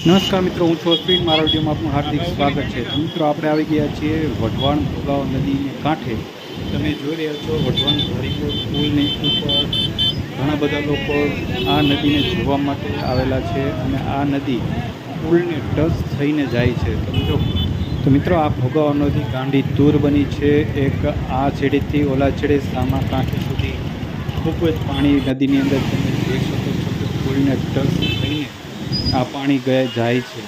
નમસ્કાર મિત્રો, હું છું અશ્વિન. મારા વિડીયોમાં આપનું હાર્દિક સ્વાગત છે. મિત્રો, આપણે આવી ગયા છીએ વઢવાણ ભોગાવ નદીને કાંઠે. તમે જોઈ રહ્યા છો વઢવાણ ધરીપુર પુલની ઉપર ઘણા બધા લોકો આ નદીને જોવા માટે આવેલા છે અને આ નદી પુલને ટચ થઈને જાય છે. મિત્રો, તો મિત્રો, આ ભોગાવ નદી ગાંડી તૂર બની છે. એક આ છેડેથી ઓલા છેડે સામા કાંઠે સુધી ખૂબ જ પાણી નદીની અંદર તમે જોઈ શકો છો કે પુલને ટચ થઈને આ પાણી ગયા, જાય છે.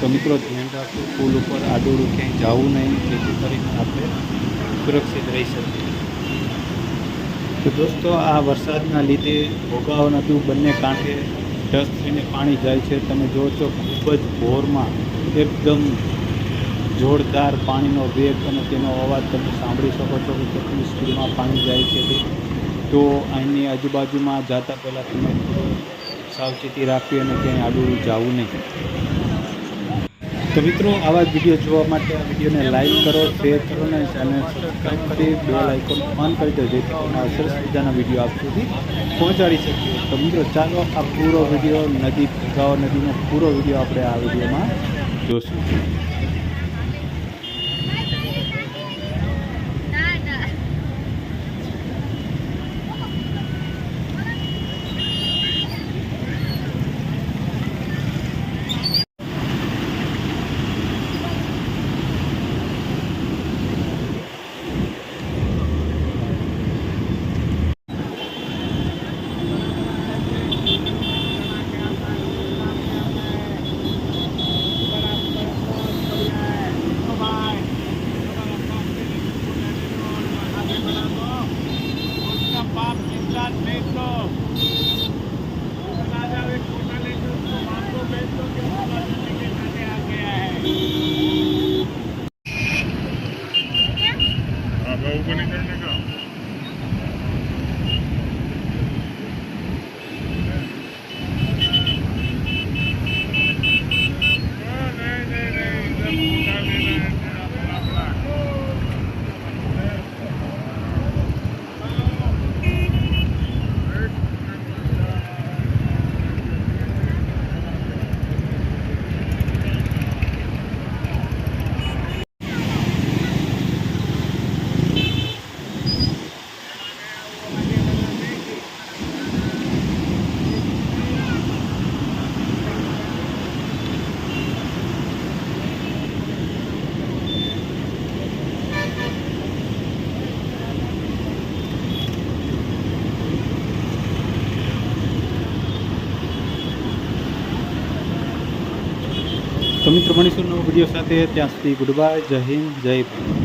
તો મિત્રો ધ્યાન રાખો પુલ ઉપર આડોડું ક્યાંય જવું નહીં, જેથી કરીને આપણે સુરક્ષિત રહી શકીએ. તો દોસ્તો, આ વરસાદના લીધે ભોગાવ નદીઓ બંને કાંઠે થઈને પાણી જાય છે. તમે જો છો, ખૂબ જ ભોરમાં એકદમ જોરદાર પાણીનો વેગ અને તેનો અવાજ તમે સાંભળી શકો છો કે કેટલી સ્પીડમાં પાણી જાય છે તો અહીંની આજુબાજુમાં જતા પહેલાં તમે સાવચેતી રાખવી અને ક્યાંય આડું જવું નહીં. તો મિત્રો, આવા જ વીડિયો જોવા માટે આ વિડીયોને લાઈક કરો, શેર કરો અને ચેનલ સબસ્ક્રાઈબ કરી બેલ આઇકોન ઓન કરી દો જેથી તમને સરસ મજાના વીડિયો આપ સુધી પહોંચાડી શકીએ. તો મિત્રો, ચાલો આ પૂરો વીડિયો નદી ભેગાવ નદીનો પૂરો વીડિયો આપણે આ વિડીયોમાં જોશું. તો મિત્રો મળીશું નવો વીડિયો સાથે. ત્યાં સુધી ગુડ બાય જય હિન્દ જય ભારત.